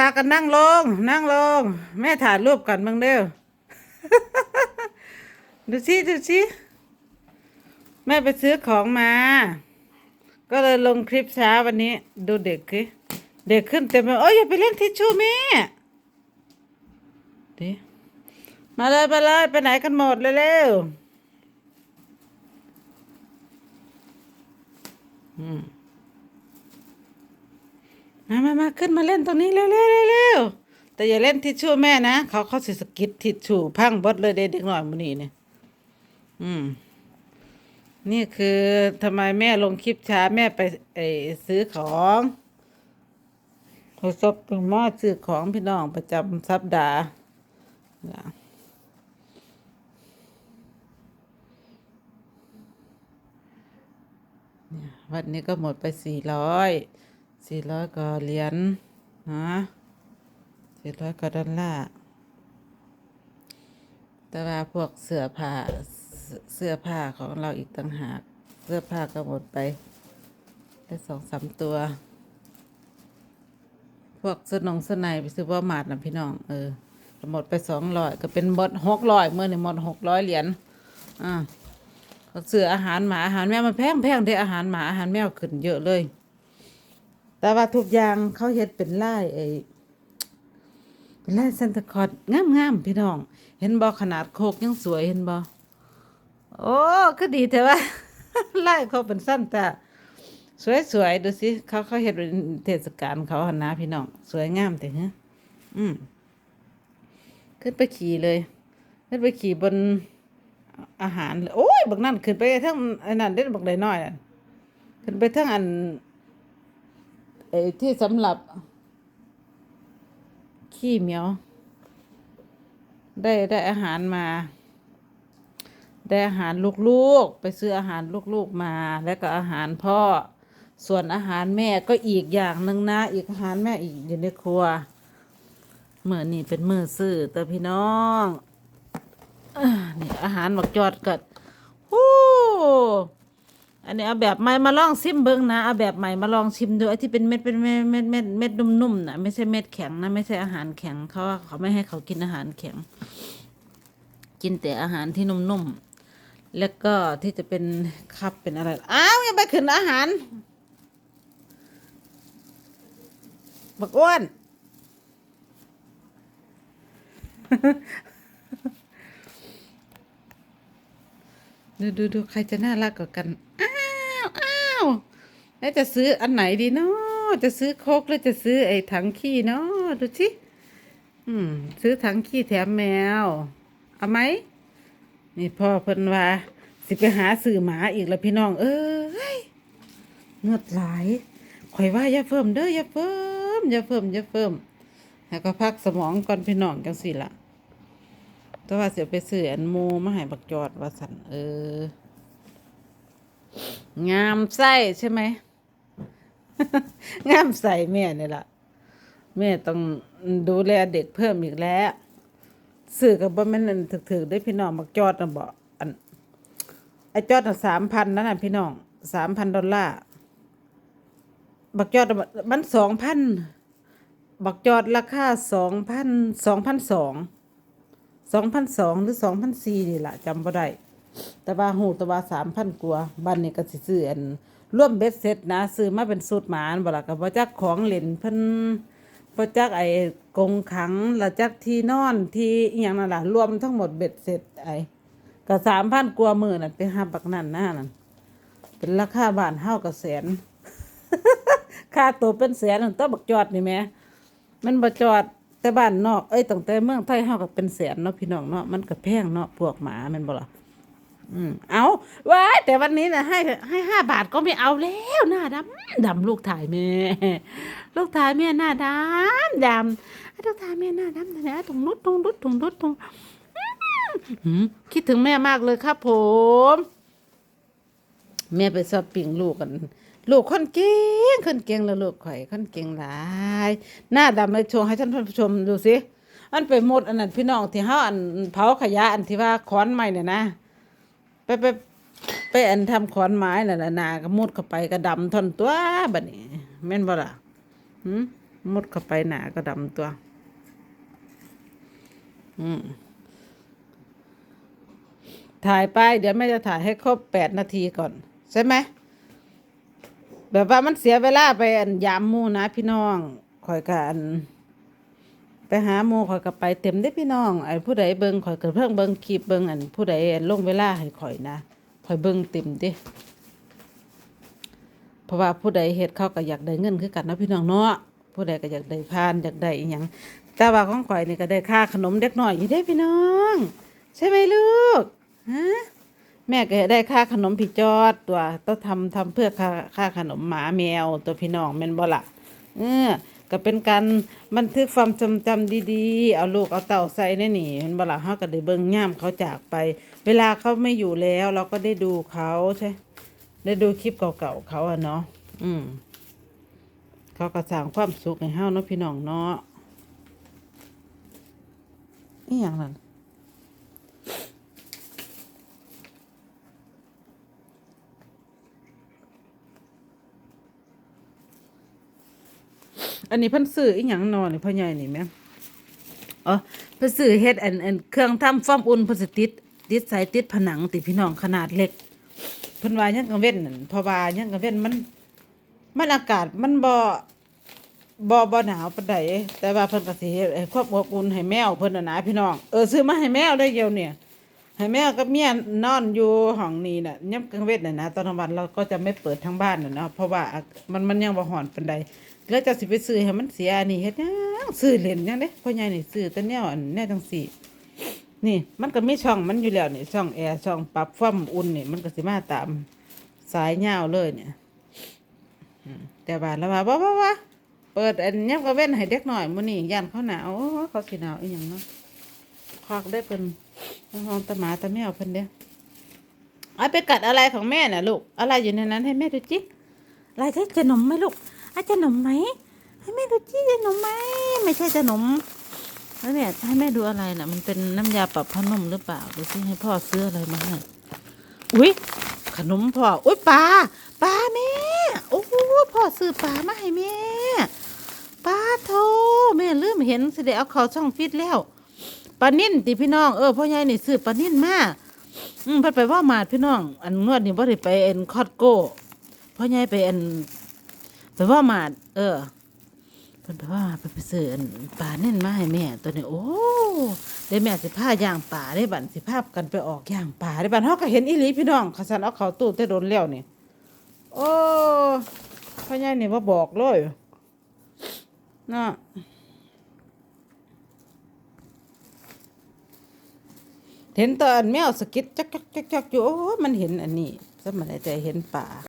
ตากันนั่งลง นั่งลง แม่ถ่ายรูปกันบ้างเด้อดูสิดูสิแม่ไปซื้อของมา ก็เลยลงคลิปช้าวันนี้ ดูเด็กสิเด็กขึ้นเต็มเลยโอ้ยอย่าไปเล่นทิชชู่แม่ดิมาเลยมาเลยไปไหนกันหมดเร็วๆอืม มามามาขึ้นมาเล่นตรงนี้เร็วเร็วเร็วเร็วแต่อย่าเล่นทิชชู่แม่นะ เขาเขาสิสกิดทิชชู่พังบดเลยเด็กหน่อยมันนี่เนี่ยอืม นี่คือทำไมแม่ลงคลิปช้าแม่ไปไอซื้อของโทรศัพท์เป็นหม้อซื้อของพี่น้องประจำสัปดาห์วันนี้ก็หมดไปสี่ร้อย สี่ร้อยกว่าเหรียญฮะสี่ร้อยกว่าดอลลาร์แต่ว่าพวกเสื้อผ้าเสื้อผ้าของเราอีกต่างหาก เสื้อผ้าก็หมดไปได้สองสามตัว พวกสนองสนายไปซื้อว่ามาดนะพี่น้อง เออหมดไปสองร้อยก็เป็นหมดหกร้อยเมื่อนี่หมดหกร้อยเหรียญอ่าก็เสื้ออาหารหมาอาหารแมวมันแพงแพงเด้อาหารหมาอาหารแมวขึ้นเยอะเลย แต่ว่าทุกอย่างเขาเฮ็ดเป็นลายไอ้เป็นลายซันตาคอสงามๆพี่น้อง เห็นบ่ขนาดโคกยังสวยเห็นบ่โอ้ก็ดีแต่ว่าลายเขาเป็นสั้นแตาสวยๆดูสิเขาเขาเฮ็ดเป็นเทศกาลเขาหันนะพี่น้องสวยงามแต่ฮะอืมขึ้นไปขี่เลยขึ้นไปขี่บนอาหาร โอ้ยบักนั่นขึ้นไปทั้งอ้นั่นเด็ดบักใดน้อยขึ้นไปทั้งอัน ไอ้ที่สำหรับ ขี้เหมียว ได้ได้อาหารมา ได้อาหารลูกๆ ไปซื้ออาหารลูกๆมา แล้วก็อาหารพ่อ ส่วนอาหารแม่ก็อีกอย่างหนึ่งนะ อีกอาหารแม่อีกอยู่ในครัวเมื่อนี่เป็นมือซื้อแต่พี่น้องอนี่อาหารหมักจอดกัดฮู้ อันนี้เอาแบบใหม่มาลองชิมเบิ้งนะเอาแบบใหม่มาลองชิมดูไอ้ที่เป็นเม็ดเป็นเม็ดเม็ดเม็ดเม็ดนุ่มๆนะไม่ใช่เม็ดแข็งนะไม่ใช่อาหารแข็งเขาเขาไม่ให้เขากินอาหารแข็ง กินแต่อาหารที่นุ่มๆแล้วก็ที่จะเป็นคับเป็นอะไรอ้าวอย่าไปขึ้นอาหารบักอ้วนดูดูดูใครจะน่ารักกว่ากัน แล้วจะซื้ออันไหนดีเนาะจะซื้อโคกหรือจะซื้อไอ้ถังขี้เนาะดูสิอืม ซื้อถังขี้แถมแมว เอาไหมนี่พ่อเพิ่นว่า สิไปหาซื้อหมาอีกแล้วพี่น้อง เอ้ยเงือดไหลายข่อยว่าอย่าเฟิ่มเด้ออย่าเฟิ่มอย่าเฟิ่มอย่าเฟิ่มแล้วก็พักสมองก่อนพี่น้องจังสิล่ะแต่ว่าเสียไปซื้ออันหมูมาให้บักจอดว่าสันเออ งามไส้ใช่ไหม งามใส่แม่นี่ล่ะ แม่ต้องดูแลเด็กเพิ่มอีกแล้วซื้อกับบ่แม่นอันถึกๆได้พี่น้องบักจอดนะบ่อันไอจอดน่ะสามพันนั่นน่ะพี่น้องสามพันดอลลาร์บักจอดมันสองพันบักจอดราคาสองพันสองพันสองสองพันสองหรือสองพันสี่นี่แหละจำบ่ได้แต่ว่าหูแต่ว่าสามพันกว่าบ้านนี้ก็สิซื้ออัน ร่วมเบ็ดเสร็จนะซื้อมาเป็นสูตรหมานบ่ล่ะก็บ่จักของเล่นเพิ่นบ่จักไอ้กงขังแล้วจักที่นอนที่อีหยังนั่นล่ะรวมทั้งหมดเบ็ดเสร็จไอ้ก็สามพันกว่ามื้อนั่นไปหาบักนั่นหน้านั่นเป็นราคาบ้านเฮาก็แสนค่าตัวเป็นแสนตั้งบักจอดนี่แหมมันบ่จอดแต่บ้านนอกเอ้ยตั้งแต่เมืองไทยเฮาก็เป็นแสนเนาะพี่น้องเนาะมันก็แพงเนาะพวกหมาแม่นบ่ล่ะ อืมเอาว้าแต่วันนี้นะให้ให้ห้าบาทก็ไม่เอาแล้วหน้าดำดำลูกถ่ายแม่ลูกถ่ายแม่หน้าดำดำลูกถ่ายแม่หน้าดำนะตรงนุดตรงนุดตรงนุดตรงคิดถึงแม่มากเลยครับผม แม่ไปชอปปิ้งลูกกัน ลูกคนเก่งคนเก่งแล้วลูกข่อยคนเก่งหลายหน้าดำเลยโชว์ให้ท่านผู้ชมดูสิอันไปหมดอันนั้นพี่น้องที่เฮาอันเผาขยะอันที่ว่าขอนไม้เนี่ยนะ ไปไปไปอันทำขอนไม้น่ะนะนาก็มุดเข้าไปกระดำทอนตัวบัดนี้แม่นบ่ล่ะหืมมุดเข้าไปหนาก็ดำตัว อืมถ่ายไปเดี๋ยวแม่จะถ่ายให้ครบแปดนาทีก่อน ใช่ไหมแบบว่ามันเสียเวลาไปอันยามมูนะพี่น้องคอยกัน ไปหาหมูคอยกับไปเต็มได้พี่น้องไอ้ผู้ใดเบิ่งคอยกับเพิ่งเบิ่งคลิปเบิ่งอันผู้ใดลงเวลาให้คอยนะคอยเบิ่งเต็มเดิเพราะว่าผู้ใดเฮ็ดเขาก็อยากได้เงินคือกันนะพี่น้องเนาะผู้ใดก็อยากได้พานอยากได้อีหยังแต่ว่าของข่อยนี่ก็ได้ค่าขนมเด็กน้อยอยู่ได้พี่น้อง ใช่ไหมลูกฮะแม่ก็ได้ค่าขนมพี่จอดตัวต้องทำทำเพื่อค่าค่าขนมหมาแมวตัวพี่น้องแม่นบ่ล่ะเออ ก็เป็นการบันทึกความทรงจำดีๆ เอาลูกเอาเต่าใส่ในนี่เห็นบ่ล่ะเฮาก็ได้เบิ่งย่ามเขาจากไป เวลาเขาไม่อยู่แล้ว เราก็ได้ดูเขาใช่ได้ดูคลิปเก่าๆเขาอะเนาะอืมเขาก็สร้างความสุขให้เฮาเนาะพี่น้องเนาะอีหยังนั่น อันนี้เพิ่นซื้ออีหยังนอนนี่พ่อใหญ่นี่แม่อ๋อเพิ่นซื้อเฮ็ดอันอันเครื่องทำฟอมอุ่นพิ่นสติดติดสายติดผนังติดพี่น้องขนาดเล็กเพิ่นว่ายังกังเว้นนั่นเพราะว่ายังกังเว้นมัน มันอากาศมันบ่บ่บ่หนาวปานใดแต่ว่าเพิ่นก็สิเฮ็ดให้ความอบอุ่นให้แมวเพิ่นน่ะนะพี่น้องเออซื้อมาให้แมวได้เดียวเนี่ยให้แม่กับเมียนอนอยู่ห้องนี้น่ะย่ำกลางเวทน่ะนะตอนกลางวันเราก็จะไม่เปิดทั้งบ้านน่ะเนาะเพราะว่ามันมันยังบ่หอนปานใด แล้วจะสิไปซื้อให้มันเสียนี่เฮ็ดยังซื้อเล่นยังเด้พ่อใหญ่นี่ซื้อแต่แนวอันแนวจังซี่ นี่มันก็มีช่องมันอยู่แล้วนี่ช่องแอร์ช่องปรับความอุ่นนี่มันก็สิมาตามสายยาวเลยเนี่ยแต่บานเราว่าบ่บ่บ่เปิดอันย่ำกลางเว้นให้เด็กหน่อยมื้อนี้ย่านเขาหนาวเขาสิหนาวอีหยังเนาะคอกได้เพิ่นห้องตาหมาตาแมวเพิ่นเด้เอาไปกัดอะไรของแม่น่ะลูกอะไรอยู่ในนั้นให้แม่ดูจิอะไรใช่ขนมไหมลูก อาจะขนมไหมให้แม่ดูจิขนมไหมไม่ใช่ขนมแล้วเนี่ยให้แม่ดูอะไรน่ะ มันเป็นน้ำยาปรับผ้านุ่มหรือเปล่าดูสิให้พ่อซื้ออะไรมาให้อุ้ยขนมพ่ออุ้ยปลาปลาแม่โอ้โหพ่อซื้อปลามาให้แม่ปลาโทแม่ลืมเห็นสิเดเอาเขาช่องฟิตแล้วปลานิ่นติพี่น้องเออพ่อใหญ่นี่ซื้อปลานิ่นมาอืมพิ่นไปว่ามาดพี่น้อง อันงวดนี่บ่ได้ไปเอ็นคอดโก้พ่อใหญ่ไปเอ็น ไปว่ามาดเออเพิ่นไปว่าไปไปซื้อปลานิ่นมาให้แม่ ตัวนี้โอ้ได้แม่สิพาย่างปลาได้บัดสิพากันไปออกย่างปลาได้บัดเฮาก็เห็นอีหลีพี่น้องเขาสันเอาเข้าตู้แต่โดนแล้วนี่โอ้พ่อใหญ่นี่บ่าบอกเลยนาะเห็นตอนแมวสกิดจักจักจักจักอยู่โอ้มันเห็นอันนี้สมัยแต่เห็นป่า